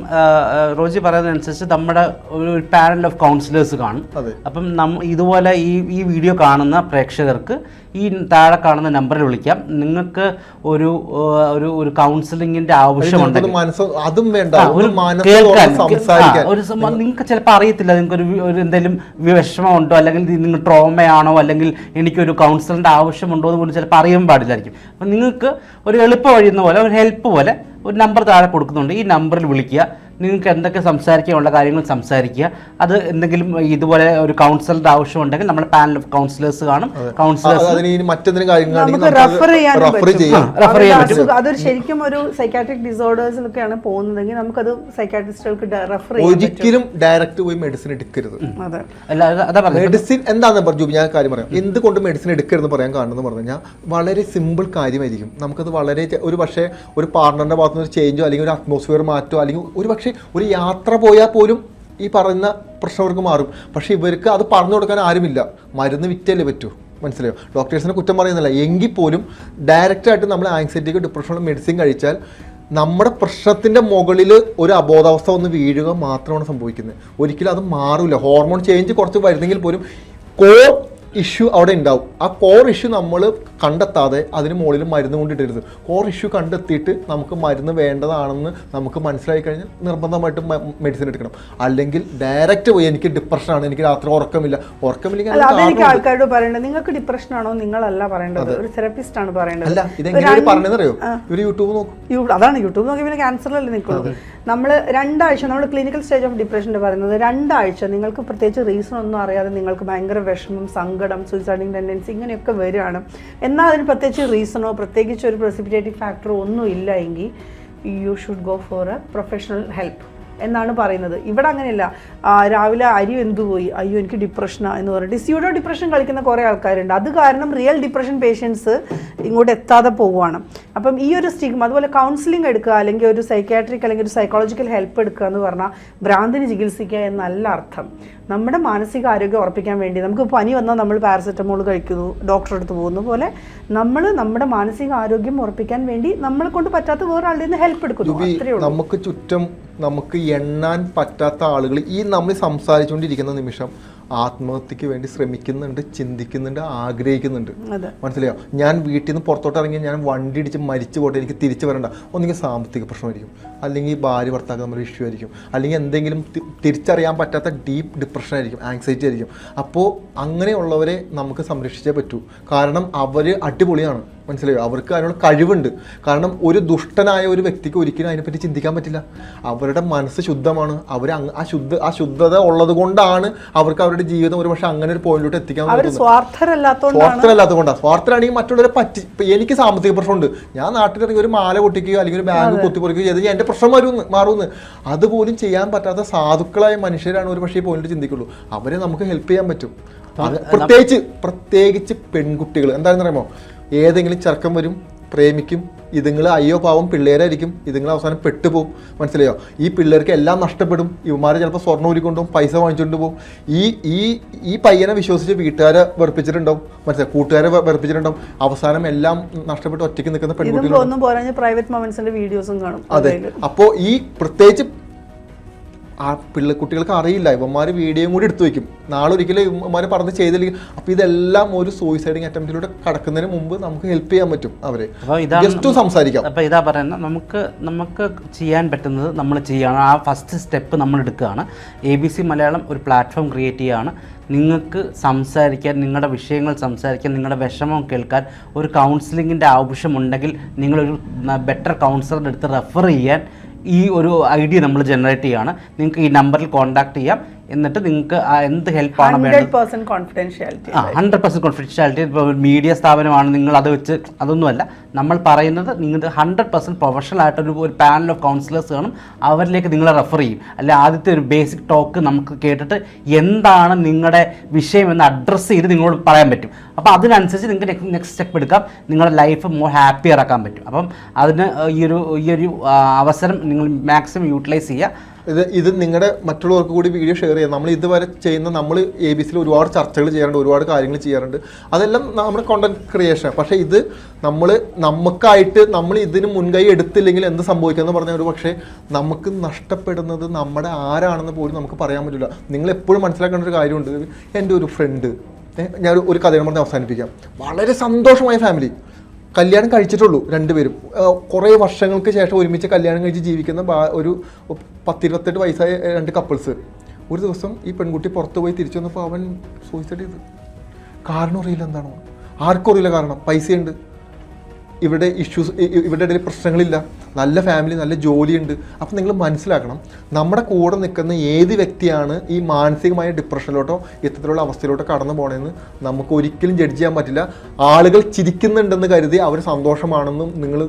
റോജി പറയുന്നതനുസരിച്ച് നമ്മുടെ ഒരു പാനൽ ഓഫ് കൗൺസിലേഴ്സ് കാണും. അപ്പം നം ഇതുപോലെ ഈ ഈ വീഡിയോ കാണുന്ന പ്രേക്ഷകർക്ക് ഈ താഴെ കാണുന്ന നമ്പറിൽ വിളിക്കാം. നിങ്ങൾക്ക് ഒരു ഒരു ഒരു കൗൺസിലിങ്ങിന്റെ ആവശ്യമുണ്ട് അതും വേണ്ട. കേൾക്കാൻ ഒരു നിങ്ങൾക്ക് ചിലപ്പോൾ അറിയത്തില്ല നിങ്ങൾക്ക് ഒരു ഒരു എന്തെങ്കിലും വിഷമമുണ്ടോ അല്ലെങ്കിൽ നിങ്ങൾ ട്രോമയാണോ അല്ലെങ്കിൽ എനിക്കൊരു കൗൺസിലിന്റെ ആവശ്യമുണ്ടോ എന്ന് പോലും ചിലപ്പോൾ അറിയാൻ പാടില്ലായിരിക്കും. അപ്പം നിങ്ങൾക്ക് ഒരു എളുപ്പ വഴിയുന്ന പോലെ ഒരു ഹെൽപ്പ് പോലെ ഒരു നമ്പർ താഴെ കൊടുക്കുന്നുണ്ട്. ഈ നമ്പറിൽ വിളിക്കുക. നിങ്ങൾക്ക് എന്തൊക്കെ സംസാരിക്കാനുള്ള കാര്യങ്ങൾ സംസാരിക്കുക. അത് എന്തെങ്കിലും ഇതുപോലെ ഒരു കൗൺസിലറുടെ ആവശ്യമുണ്ടെങ്കിൽ നമ്മുടെ പാനൽ ഓഫ് കൗൺസിലേഴ്സ് കാണും. അത്. കൗൺസിലേഴ്സ് റെഫർ ചെയ്യാൻ പറ്റും. അതൊരു ശരിക്കും ഒരു സൈക്കാട്രിക് ഡിസോർഡേഴ്സിലൊക്കെയാണ് പോകുന്നതെങ്കിൽ നമുക്കത് സൈക്കാട്രിസ്റ്റുകൾക്ക് റെഫർ ഒരിക്കലും ഡയറക്റ്റ് പോയി മെഡിസിൻ എടുക്കരുത്. അതെ. അല്ല അതാ പറഞ്ഞത്. മെഡിസിൻ എന്താണെന്ന് പറഞ്ഞു ഞാൻ കാര്യം പറയാം. എന്തുകൊണ്ട് മെഡിസിൻ എടുക്കരുതെന്ന് പറയാൻ കാരണം പറഞ്ഞു കഴിഞ്ഞാൽ വളരെ സിമ്പിൾ കാര്യമായിരിക്കും. നമുക്കത് വളരെ ഒരു പക്ഷേ ഒരു പാർട്ണറിന്റെ ഭാഗത്തുനിന്ന് ഒരു ചേഞ്ചോ അല്ലെങ്കിൽ ഒരു അറ്റ്മോസ്ഫിയർ മാറ്റോ അല്ലെങ്കിൽ ഒരു പക്ഷേ ഒരു യാത്ര പോയാൽ പോലും ഈ പറയുന്ന പ്രശ്നം അവർക്ക് മാറും. പക്ഷേ ഇവർക്ക് അത് പറഞ്ഞു കൊടുക്കാൻ ആരുമില്ല. മരുന്ന് വിറ്റല്ലേ പറ്റൂ. മനസ്സിലായോ? ഡോക്ടേഴ്സിനെ കുറ്റം പറയുന്നില്ല. എങ്കിൽ പോലും ഡയറക്റ്റായിട്ട് നമ്മൾ ആങ്സൈറ്റിക്ക് ഡിപ്രഷനുള്ള മെഡിസിൻ കഴിച്ചാൽ നമ്മുടെ പ്രശ്നത്തിന്റെ മുകളിൽ ഒരു അബോധാവസ്ഥ ഒന്ന് വീഴുക മാത്രമാണ് സംഭവിക്കുന്നത്. ഒരിക്കലും അത് മാറില്ല ഹോർമോൺ ചേഞ്ച് കുറച്ച് വരുന്നെങ്കിൽ പോലും കോർ ഇഷ്യൂ അവിടെ ഉണ്ടാവും. ആ കോർ ഇഷ്യൂ നമ്മൾ കണ്ടെത്താതെ അതിന് മുകളിൽ മരുന്ന് കൊണ്ടിട്ടരുത് കോർ ഇഷ്യൂ കണ്ടെത്തിയിട്ട് നമുക്ക് മരുന്ന് വേണ്ടതാണെന്ന് നമുക്ക് മനസ്സിലായി കഴിഞ്ഞാൽ നിർബന്ധമായിട്ടും മെഡിസിൻ എടുക്കണം. അല്ലെങ്കിൽ ഡയറക്റ്റ് പോയി എനിക്ക് ഡിപ്രഷനാണ് എനിക്ക് രാത്രി ഉറക്കമില്ല. ഉറക്കമില്ലെങ്കിൽ. ആൾക്കാരോട് പറയേണ്ടത് നിങ്ങൾക്ക് ഡിപ്രഷൻ ആണോ? നിങ്ങളല്ല പറയേണ്ടത്. ഒരു തെറപ്പിസ്റ്റ് ആണ് പറയേണ്ടത്. അല്ല ഇതെങ്ങനെയാണ് പറഞ്ഞതെന്നറിയോ? ഇവർ യൂട്യൂബ് നോക്കും. അതാണ് യൂട്യൂബ് നോക്കി പിന്നെ ക്യാൻസറിലല്ലേ നിൽക്കുള്ളൂ. നമ്മൾ രണ്ടാഴ്ച നമ്മൾ ക്ലിനിക്കൽ സ്റ്റേജ് ഓഫ് ഡിപ്രഷന്റെ പറയുന്നത് രണ്ടാഴ്ച നിങ്ങൾക്ക് പ്രത്യേകിച്ച് റീസൺ ഒന്നും അറിയാതെ നിങ്ങൾക്ക് ഭയങ്കര വിഷമം സങ്കടം സൂയിസൈഡിങ് ടെൻഡൻസി ഇങ്ങനെയൊക്കെ വരികയാണ്. എന്നാൽ അതിന് പ്രത്യേകിച്ച് റീസണോ പ്രത്യേകിച്ച് ഒരു പ്രസിപ്പിറ്റേറ്റീവ് ഫാക്ടറോ ഒന്നും ഇല്ല എങ്കിൽ you should go for a professional help എന്നാണ് പറയുന്നത്. ഇവിടെ അങ്ങനെയല്ല. രാവിലെ അരി എന്തു പോയി. അയ്യോ എനിക്ക് ഡിപ്രഷനാ എന്ന് പറഞ്ഞിട്ട് സ്യൂഡോ ഡിപ്രഷൻ കളിക്കുന്ന കുറേ ആൾക്കാരുണ്ട്. അത് കാരണം റിയൽ ഡിപ്രഷൻ പേഷ്യൻസ് ഇങ്ങോട്ട് എത്താതെ പോവുകയാണ്. അപ്പം ഈ ഒരു സ്റ്റിഗ്മ അതുപോലെ കൗൺസിലിംഗ് എടുക്കുക അല്ലെങ്കിൽ ഒരു സൈക്കാട്രിക് അല്ലെങ്കിൽ ഒരു സൈക്കോളജിക്കൽ ഹെൽപ്പ് എടുക്കുക എന്ന് പറഞ്ഞാൽ ഭ്രാന്തിന് ചികിത്സിക്കുക എന്നല്ല അർത്ഥം. നമ്മുടെ മാനസിക ആരോഗ്യം ഉറപ്പിക്കാൻ വേണ്ടി നമുക്ക് പനി വന്നാൽ നമ്മൾ പാരസെറ്റമോൾ കഴിക്കുന്നു ഡോക്ടറെ അടുത്ത് പോകുന്ന. പോലെ നമ്മൾ നമ്മുടെ മാനസിക ആരോഗ്യം ഉറപ്പിക്കാൻ വേണ്ടി നമ്മളെ കൊണ്ട് പറ്റാത്ത വേറെ ആളുടെ നിന്ന് ഹെൽപ്പ് എടുക്കുന്നു. നമുക്ക് ചുറ്റും നമുക്ക് എണ്ണാൻ പറ്റാത്ത ആളുകൾ ഈ നമ്മൾ സംസാരിച്ചുകൊണ്ടിരിക്കുന്ന നിമിഷം ആത്മഹത്യക്ക് വേണ്ടി ശ്രമിക്കുന്നുണ്ട് ചിന്തിക്കുന്നുണ്ട് ആഗ്രഹിക്കുന്നുണ്ട്. മനസ്സിലായോ? ഞാൻ വീട്ടിൽ നിന്ന് പുറത്തോട്ട് ഇറങ്ങി ഞാൻ വണ്ടി ഇടിച്ച് മരിച്ചു പോട്ടെ എനിക്ക് തിരിച്ചു വരണ്ട. ഒന്നെങ്കിൽ സാമ്പത്തിക പ്രശ്നമായിരിക്കും. അല്ലെങ്കിൽ ഭാര്യ ഭർത്താക്കൾ തമ്മിൽ ഇഷ്യൂ ആയിരിക്കും. അല്ലെങ്കിൽ എന്തെങ്കിലും തിരിച്ചറിയാൻ പറ്റാത്ത ഡീപ്പ് ഡിപ്രഷൻ ആയിരിക്കും ആങ്സൈറ്റി ആയിരിക്കും. അപ്പോൾ അങ്ങനെയുള്ളവരെ നമുക്ക് സംരക്ഷിച്ചേ പറ്റൂ. കാരണം അവർ അടിപൊളിയാണ്. മനസ്സിലായോ? അവർക്ക് അതിനുള്ള കഴിവുണ്ട്. കാരണം ഒരു ദുഷ്ടനായ ഒരു വ്യക്തിക്ക് ഒരിക്കലും അതിനെപ്പറ്റി ചിന്തിക്കാൻ പറ്റില്ല. അവരുടെ മനസ്സ് ശുദ്ധമാണ്. അവർ ആ ശുദ്ധ ആ ശുദ്ധത ഉള്ളത് കൊണ്ടാണ് അവർക്ക് അവരുടെ ജീവിതം ഒരു പക്ഷേ അങ്ങനെ ഒരു പോയിന്റിലോട്ട് എത്തിക്കാൻ സ്വാർത്ഥരല്ലാത്തതുകൊണ്ടാണ് സ്വാർത്ഥരാണെങ്കിൽ മറ്റുള്ളവരെ പറ്റി എനിക്ക് സാമ്പത്തിക പ്രശ്നമുണ്ട്. ഞാൻ നാട്ടിലിറങ്ങി ഒരു മാല പൊട്ടിക്കുകയോ അല്ലെങ്കിൽ ഒരു ബാഗ് കുത്തിപ്പൊറിക്കുകയോ ചെയ്ത് എന്റെ പ്രശ്നം വരുമെന്ന് മാറുമെന്ന് അതുപോലും ചെയ്യാൻ പറ്റാത്ത സാധുക്കളായ മനുഷ്യരാണ് ഒരു പക്ഷേ ഈ പോയിന്റ് ചിന്തിക്കുള്ളൂ. അവരെ നമുക്ക് ഹെൽപ്പ് ചെയ്യാൻ പറ്റും. പ്രത്യേകിച്ച് പ്രത്യേകിച്ച് പെൺകുട്ടികൾ എന്താണെന്ന് അറിയാമോ ഏതെങ്കിലും ചെറുക്കം വരും പ്രേമിക്കും ഇതുങ്ങൾ അയ്യോ പാവം പിള്ളേരായിരിക്കും ഇതുങ്ങൾ അവസാനം പെട്ടുപോകും മനസ്സിലായോ? ഈ പിള്ളേർക്ക് എല്ലാം നഷ്ടപ്പെടും. ഇവന്മാരെ ചിലപ്പോൾ സ്വർണം ഉരുക്കൊണ്ടും പൈസ വാങ്ങിച്ചുകൊണ്ട് പോകും ഈ ഈ ഈ പയ്യനെ വിശ്വസിച്ച് വീട്ടുകാരെ വെറുപ്പിച്ചിട്ടുണ്ടാവും. മനസ്സിലായി? കൂട്ടുകാരെ വെറുപ്പിച്ചിട്ടുണ്ടാവും. അവസാനം എല്ലാം നഷ്ടപ്പെട്ട് ഒറ്റയ്ക്ക് നിൽക്കുന്ന പെൺകുട്ടികൾ പ്രൈവറ്റ് വീഡിയോസും കാണും അതെ. അപ്പോൾ ഈ പ്രത്യേകിച്ച് ആ പിള്ള കുട്ടികൾക്ക് അറിയില്ല. ഇവന്മാർ വീഡിയോയും കൂടി എടുത്തു വയ്ക്കും നാളെ ഒരിക്കലും ഇവന്മാർ പറഞ്ഞ് ചെയ്തില്ലെങ്കിൽ അപ്പോൾ ഇതെല്ലാം ഒരു സൂയിസൈഡിങ് അറ്റംപ്റ്റിലൂടെ കടക്കുന്നതിന് മുമ്പ് നമുക്ക് ഹെൽപ്പ് ചെയ്യാൻ പറ്റും അവരെ. ജസ്റ്റ് സംസാരിക്കാം. അപ്പോൾ ഇതാ പറയുന്നത് നമുക്ക് നമുക്ക് ചെയ്യാൻ പറ്റുന്നത് നമ്മൾ ചെയ്യണം. ആ ഫസ്റ്റ് സ്റ്റെപ്പ് നമ്മൾ എടുക്കുകയാണ്. എ ബി സി മലയാളം ഒരു പ്ലാറ്റ്ഫോം ക്രിയേറ്റ് ചെയ്യുകയാണ് നിങ്ങൾക്ക് സംസാരിക്കാൻ നിങ്ങളുടെ വിഷയങ്ങൾ സംസാരിക്കാൻ നിങ്ങളുടെ വിഷമം കേൾക്കാൻ ഒരു കൗൺസിലിങ്ങിന്റെ ആവശ്യമുണ്ടെങ്കിൽ നിങ്ങളൊരു ബെറ്റർ കൗൺസിലറിന്റെ അടുത്ത് റെഫർ ചെയ്യാൻ ഈ ഒരു ഐ ഡി നമ്മൾ ജനറേറ്റ് ചെയ്യുകയാണ് നിങ്ങൾക്ക് ഈ നമ്പറിൽ കോൺടാക്ട് ചെയ്യാം. എന്നിട്ട് നിങ്ങൾക്ക് എന്ത് ഹെൽപ്പാണ് വേണ്ടത്? കോൺഫിഡൻഷ്യാലിറ്റി ആ ഹൺഡ്രഡ് പെർസെന്റ് കോൺഫിഡൻഷ്യാലിറ്റി ഇപ്പോൾ ഒരു മീഡിയ സ്ഥാപനമാണ് നിങ്ങൾ അത് വെച്ച് അതൊന്നുമല്ല. നമ്മൾ പറയുന്നത് നിങ്ങൾക്ക് ഹൺഡ്രഡ് പെർസെന്റ് പ്രൊഫഷണൽ ആയിട്ടൊരു ഒരു പാനൽ ഓഫ് കൗൺസിലേഴ്സ് കാണും. അവരിലേക്ക് നിങ്ങളെ റെഫർ ചെയ്യും. അല്ലെ ആദ്യത്തെ ഒരു ബേസിക് ടോക്ക് നമുക്ക് കേട്ടിട്ട് എന്താണ് നിങ്ങളുടെ വിഷയം എന്ന് അഡ്രസ്സ് ചെയ്ത് നിങ്ങളോട് പറയാൻ പറ്റും. അപ്പോൾ അതിനനുസരിച്ച് നിങ്ങൾക്ക് നെക്സ്റ്റ് സ്റ്റെപ്പ് എടുക്കാം. നിങ്ങളുടെ ലൈഫ് മോർ ഹാപ്പിയർ ആക്കാൻ പറ്റും. അപ്പം അതിന് ഈ ഒരു ഈ ഒരു അവസരം നിങ്ങൾ മാക്സിമം യൂട്ടിലൈസ് ചെയ്യുക. ഇത് ഇത് നിങ്ങളുടെ മറ്റുള്ളവർക്ക് കൂടി വീഡിയോ ഷെയർ ചെയ്യാം. നമ്മൾ ഇതുവരെ ചെയ്യുന്ന നമ്മൾ എ ബി സിയിൽ ഒരുപാട് ചർച്ചകൾ ചെയ്യാറുണ്ട് ഒരുപാട് കാര്യങ്ങൾ ചെയ്യാറുണ്ട്. അതെല്ലാം നമ്മുടെ കോണ്ടന്റ് ക്രിയേഷൻ പക്ഷേ ഇത് നമ്മൾ നമുക്കായിട്ട് നമ്മൾ ഇതിന് മുൻകൈ എടുത്തില്ലെങ്കിൽ എന്ത് സംഭവിക്കുമെന്ന് പറഞ്ഞാൽ ഒരു പക്ഷേ നമുക്ക് നഷ്ടപ്പെടുന്നത് നമ്മുടെ ആരാണെന്ന് പോലും നമുക്ക് പറയാൻ പറ്റില്ല. നിങ്ങൾ എപ്പോഴും മനസ്സിലാക്കേണ്ട ഒരു കാര്യമുണ്ട്. എന്റെ ഒരു ഫ്രണ്ട് ഞാൻ ഒരു- കഥയാണ് പറഞ്ഞ് അവസാനിപ്പിക്കാം. വളരെ സന്തോഷമായ ഫാമിലി കല്യാണം കഴിച്ചിട്ടുള്ളൂ രണ്ടുപേരും. കുറേ വർഷങ്ങൾക്ക് ശേഷം ഒരുമിച്ച് കല്യാണം കഴിച്ച് ജീവിക്കുന്ന ഒരു പത്തിരുപത്തെട്ട് വയസ്സായ രണ്ട് കപ്പിൾസ് ഒരു ദിവസം ഈ പെൺകുട്ടി പുറത്ത് പോയി തിരിച്ചു വന്നപ്പോൾ അവൻ സൂയിസൈഡ് ചെയ്തു. കാരണം അറിയില്ല എന്താണോ. ആർക്കും അറിയില്ല കാരണം. പൈസയുണ്ട്. ഇവിടെ ഇഷ്യൂസ് ഇവിടെ ഇടയിൽ പ്രശ്നങ്ങളില്ല. നല്ല ഫാമിലി നല്ല ജോലിയുണ്ട്. അപ്പം നിങ്ങൾ മനസ്സിലാക്കണം നമ്മുടെ കൂടെ നിൽക്കുന്ന ഏത് വ്യക്തിയാണ് ഈ മാനസികമായ ഡിപ്രഷനിലോട്ടോ ഇത്തരത്തിലുള്ള അവസ്ഥയിലോട്ടോ കടന്നു പോകണമെന്ന് നമുക്ക് ഒരിക്കലും ജഡ്ജ് ചെയ്യാൻ പറ്റില്ല. ആളുകൾ ചിരിക്കുന്നുണ്ടെന്ന് കരുതി അവർ സന്തോഷമാണെന്നും നിങ്ങൾ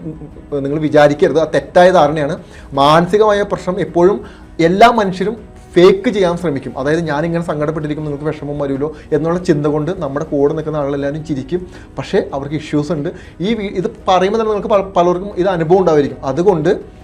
നിങ്ങൾ വിചാരിക്കരുത്. അത് തെറ്റായ ധാരണയാണ്. മാനസികമായ പ്രശ്നം എപ്പോഴും എല്ലാ മനുഷ്യരും ഫേക്ക് ചെയ്യാൻ ശ്രമിക്കും. അതായത് ഞാനിങ്ങനെ സങ്കടപ്പെട്ടിരിക്കും നിങ്ങൾക്ക് വിഷമം വരുമല്ലോ എന്നുള്ള ചിന്ത കൊണ്ട് നമ്മുടെ കൂടെ നിൽക്കുന്ന ആളെല്ലാവരും ചിരിക്കും. പക്ഷേ അവർക്ക് ഇഷ്യൂസ് ഉണ്ട്. ഈ ഇത് പറയുമ്പോൾ തന്നെ നിങ്ങൾക്ക് പല- പലർക്കും ഇത് അനുഭവം ഉണ്ടാവുമായിരിക്കും അതുകൊണ്ട്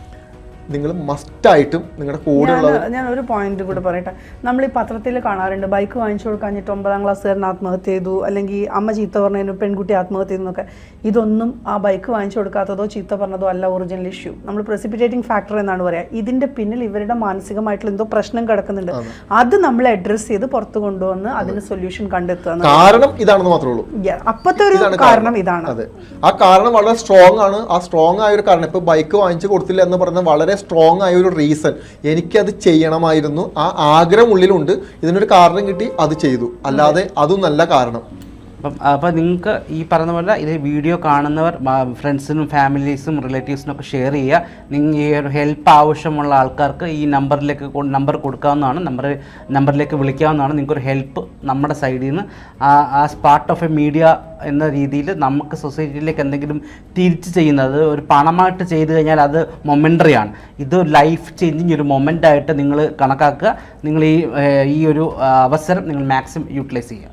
നിങ്ങൾ മസ്റ്റായിട്ടും നിങ്ങളുടെ കൂടെ ഞാൻ ഞാൻ ഒരു പോയിന്റ് കൂടെ പറയട്ടെ. നമ്മൾ ഈ പത്രത്തിൽ കാണാറുണ്ട് ബൈക്ക് വാങ്ങിച്ചു കൊടുക്കാഞ്ഞിട്ട് ഒമ്പതാം ക്ലാസ്സുകാരൻ ആത്മഹത്യ ചെയ്തു അല്ലെങ്കിൽ അമ്മ ചീത്ത പറഞ്ഞതിന് പെൺകുട്ടി ആത്മഹത്യ ചെയ്തെന്നൊക്കെ ഇതൊന്നും ആ ബൈക്ക് വാങ്ങിച്ചു കൊടുക്കാത്തതോ ചീത്ത പറഞ്ഞതോ അല്ല ഒറിജിനൽ ഇഷ്യൂ നമ്മൾ പ്രസിപ്പിറ്റേറ്റിംഗ് ഫാക്ടർ എന്നാണ് പറയുക ഇതിന്റെ പിന്നിൽ ഇവരുടെ മാനസികമായിട്ടുള്ള എന്തോ പ്രശ്നം കിടക്കുന്നുണ്ട്. അത്. നമ്മൾ അഡ്രസ്സ് ചെയ്ത് പുറത്തു കൊണ്ടുവന്ന് അതിന് സൊല്യൂഷൻ കണ്ടെത്തുക കാരണം ഇതാണെന്ന് മാത്രമേ ഉള്ളൂ. അപ്പത്തെ ഒരു കാരണം ഇതാണ്. ആ കാരണം വളരെ സ്ട്രോങ് ആണ്. ആ സ്ട്രോങ് ആയ ഒരു കാരണം. ഇപ്പൊ ബൈക്ക് വാങ്ങിച്ചു കൊടുത്തില്ല എന്ന് പറയുന്നത് വളരെ സ്ട്രോങ് ആയ ഒരു റീസൺ എനിക്കത് ചെയ്യണമായിരുന്നു. ആ ആഗ്രഹം ഉള്ളിലുണ്ട്. ഇതിനൊരു കാരണം കിട്ടി അത് ചെയ്തു. അല്ലാതെ അതും നല്ല കാരണം. അപ്പം അപ്പോൾ നിങ്ങൾക്ക് ഈ പറഞ്ഞ പോലെ ഇത് വീഡിയോ കാണുന്നവർ ഫ്രണ്ട്സിനും ഫാമിലീസും റിലേറ്റീവ്സിനും ഒക്കെ ഷെയർ ചെയ്യുക. നിങ്ങൾ ഈ ഒരു ഹെൽപ്പ് ആവശ്യമുള്ള ആൾക്കാർക്ക് ഈ നമ്പറിലേക്ക് നമ്പർ കൊടുക്കാവുന്നതാണ്. നമ്പർ നമ്പറിലേക്ക് വിളിക്കാവുന്നതാണ്. നിങ്ങൾക്കൊരു ഹെൽപ്പ് നമ്മുടെ സൈഡിൽ നിന്ന് as part of a media എന്ന രീതിയിൽ നമുക്ക് സൊസൈറ്റിയിലേക്ക് എന്തെങ്കിലും തിരിച്ച് ചെയ്യുന്നത്. ഒരു പണമായിട്ട് ചെയ്തു കഴിഞ്ഞാൽ അത് മൊമെന്ററി ആണ്. ഇത് ലൈഫ് ചേഞ്ചിങ് ഒരു മൊമെന്റായിട്ട് നിങ്ങൾ കണക്കാക്കുക. നിങ്ങൾ ഈ ഈ ഒരു അവസരം നിങ്ങൾ മാക്സിമം യൂട്ടിലൈസ് ചെയ്യുക.